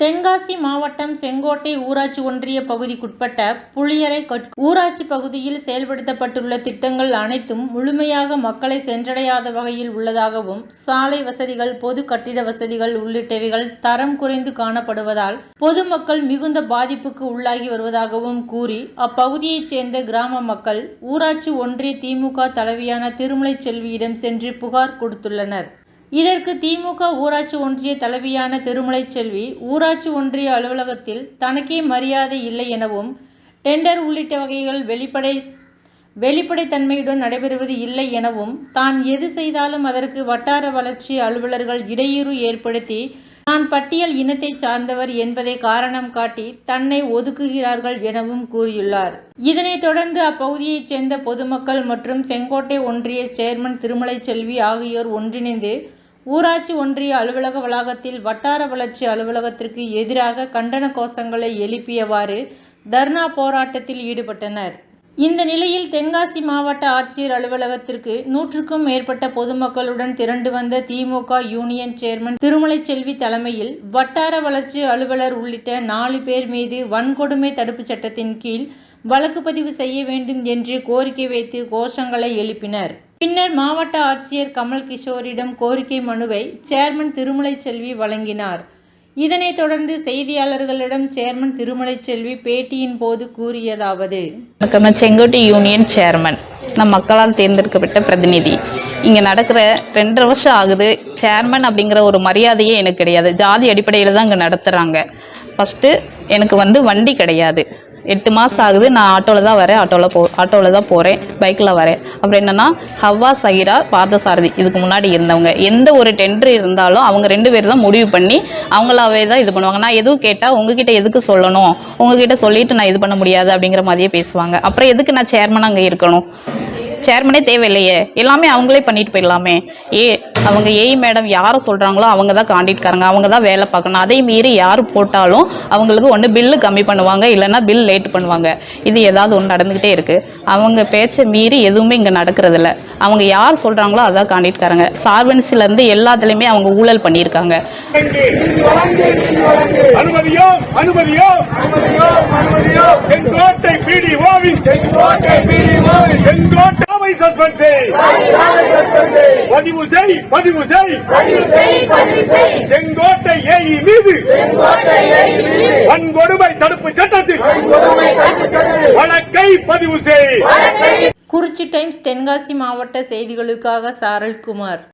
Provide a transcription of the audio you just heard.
தென்காசி மாவட்டம் செங்கோட்டை ஊராட்சி ஒன்றிய பகுதிக்குட்பட்ட புளியரை ஊராட்சி பகுதியில் செயல்படுத்தப்பட்டுள்ள திட்டங்கள் அனைத்தும் முழுமையாக மக்களை சென்றடையாத வகையில் உள்ளதாகவும் சாலை வசதிகள் பொது கட்டிட வசதிகள் உள்ளிட்டவைகள் தரம் குறைந்து காணப்படுவதால் பொதுமக்கள் மிகுந்த பாதிப்புக்கு உள்ளாகி வருவதாகவும் கூறி அப்பகுதியைச் சேர்ந்த கிராம மக்கள் ஊராட்சி ஒன்றிய திமுக தலைவியான திருமலை செல்வியிடம் சென்று புகார் கொடுத்துள்ளனர். இதற்கு திமுக ஊராட்சி ஒன்றிய தலைவியான திருமலை செல்வி ஊராட்சி ஒன்றிய அலுவலகத்தில் தனக்கே மரியாதை இல்லை எனவும் டெண்டர் உள்ளிட்ட வகைகள் வெளிப்படை வெளிப்படைத்தன்மையுடன் நடைபெறுவது இல்லை எனவும் தான் எது செய்தாலும் அதற்கு வட்டார வளர்ச்சி அலுவலர்கள் இடையூறு ஏற்படுத்தி நான் பட்டியல் இனத்தை சார்ந்தவர் என்பதை காரணம் காட்டி தன்னை ஒதுக்குகிறார்கள் எனவும் கூறியுள்ளார். இதனைத் தொடர்ந்து அப்பகுதியைச் சேர்ந்த பொதுமக்கள் மற்றும் செங்கோட்டை ஒன்றிய சேர்மன் திருமலை செல்வி ஆகியோர் ஒன்றிணைந்து ஊராட்சி ஒன்றிய அலுவலக வளாகத்தில் வட்டார வளர்ச்சி அலுவலகத்திற்கு எதிராக கண்டன கோஷங்களை எழுப்பியவாறு தர்ணா போராட்டத்தில் ஈடுபட்டனர். இந்த நிலையில் தென்காசி மாவட்ட ஆட்சியர் அலுவலகத்திற்கு நூற்றுக்கும் மேற்பட்ட பொதுமக்களுடன் திரண்டு வந்த திமுக யூனியன் சேர்மன் திருமலை செல்வி தலைமையில் வட்டார வளர்ச்சி அலுவலர் உள்ளிட்ட நாலு பேர் மீது வன்கொடுமை தடுப்பு சட்டத்தின் கீழ் வழக்கு பதிவு செய்ய வேண்டும் என்று கோரிக்கை வைத்து கோஷங்களை எழுப்பினர். பின்னர் மாவட்ட ஆட்சியர் கமல் கிஷோரிடம் கோரிக்கை மனுவை சேர்மன் திருமலை செல்வி வழங்கினார். இதனைத் தொடர்ந்து செய்தியாளர்களிடம் சேர்மன் திருமலை செல்வி பேட்டியின் போது கூறியதாவது. வணக்கம். Sengottai union chairman. நம் மக்களால் தேர்ந்தெடுக்கப்பட்ட பிரதிநிதி. இங்கே நடக்கிற ரெண்டரை வருஷம் ஆகுது. சேர்மன் அப்படிங்கிற ஒரு மரியாதையே எனக்கு கிடையாது. ஜாதி அடிப்படையில் தான் இங்கே நடத்துகிறாங்க ஃபஸ்ட்டு எனக்கு வந்து வண்டி கிடையாது. எட்டு மாதம் ஆகுது. நான் ஆட்டோவில் தான் வரேன். ஆட்டோவில் போ ஆட்டோவில் தான் போகிறேன் பைக்கில் வரேன். அப்புறம் என்னென்னா ஹவ்வா சகிரா பார்த்தசாரதி இதுக்கு முன்னாடி இருந்தவங்க. எந்த ஒரு டெண்டர் இருந்தாலும் அவங்க ரெண்டு பேர் தான் முடிவு பண்ணி அவங்களாவே தான் இது பண்ணுவாங்க. நான் எதுவும் கேட்டால் உங்ககிட்ட எதுக்கு சொல்லணும்? உங்ககிட்ட சொல்லிட்டு நான் இது பண்ண முடியாது. அப்படிங்கிற மாதிரியே பேசுவாங்க. அப்புறம் எதுக்கு நான் சேர்மன் அங்கே இருக்கணும்? சேர்மனே தேவையில்லையே. எல்லாமே அவங்களே பண்ணிட்டு போயிடலாமே. ஏ அவங்க ஏய் மேடம் யாரை சொல்கிறாங்களோ அவங்க தான் காண்டிட்காரங்க அவங்க தான் வேலை பார்க்கணும். அதை மீறி யார் போட்டாலும் அவங்களுக்கு ஒன்று பில்லு கம்மி பண்ணுவாங்க இல்லைன்னா பில் லேட் பண்ணுவாங்க. இது ஏதாவது ஒன்று நடந்துக்கிட்டே இருக்குது அவங்க பேச்சை மீறி எதுவுமே இங்கே நடக்கிறதில்ல. அவங்க யார் சொல்கிறாங்களோ அதான் காண்டிட்காரங்க சார்வன்சிலேருந்து எல்லாத்துலேயுமே அவங்க ஊழல் பண்ணியிருக்காங்க. அனுமதியோ அனுமதியோ செங்கோட்டை பிடிஓவின் செங்கோட்டை சஸ்பெண்ட் செய் பதிவு செய். பதிவு செய் செங்கோட்டை ஏஇ மீது வன்கொடுமை தடுப்பு சட்டத்தில் வழக்கை பதிவு செய். குறிச்சி டைம்ஸ் தென்காசி மாவட்ட செய்திகளுக்காக சாரல்குமார்